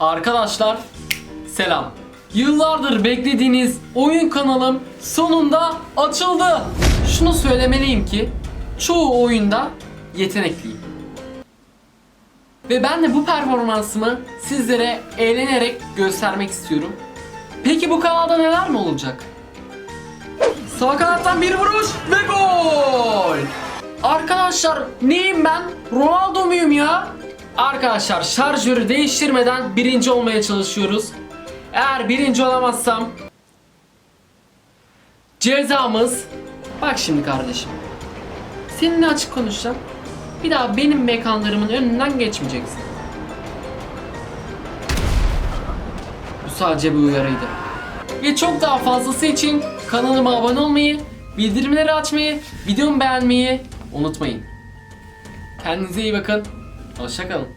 Arkadaşlar selam. Yıllardır beklediğiniz oyun kanalım sonunda açıldı. Şunu söylemeliyim ki çoğu oyunda yetenekliyim. Ve ben de bu performansımı sizlere eğlenerek göstermek istiyorum. Peki bu kanalda neler mi olacak? Sağ kanattan bir vuruş ve gol! Arkadaşlar neyim ben? Ronaldo muyum ya? Arkadaşlar şarjörü değiştirmeden birinci olmaya çalışıyoruz. Eğer birinci olamazsam cezamız bak şimdi kardeşim. Seninle açık konuşacağım. Bir daha benim mekanlarımın önünden geçmeyeceksin. Bu sadece bir uyarıydı. Ve çok daha fazlası için kanalıma abone olmayı, bildirimleri açmayı, videomu beğenmeyi unutmayın. Kendinize iyi bakın. Hoşçakalın.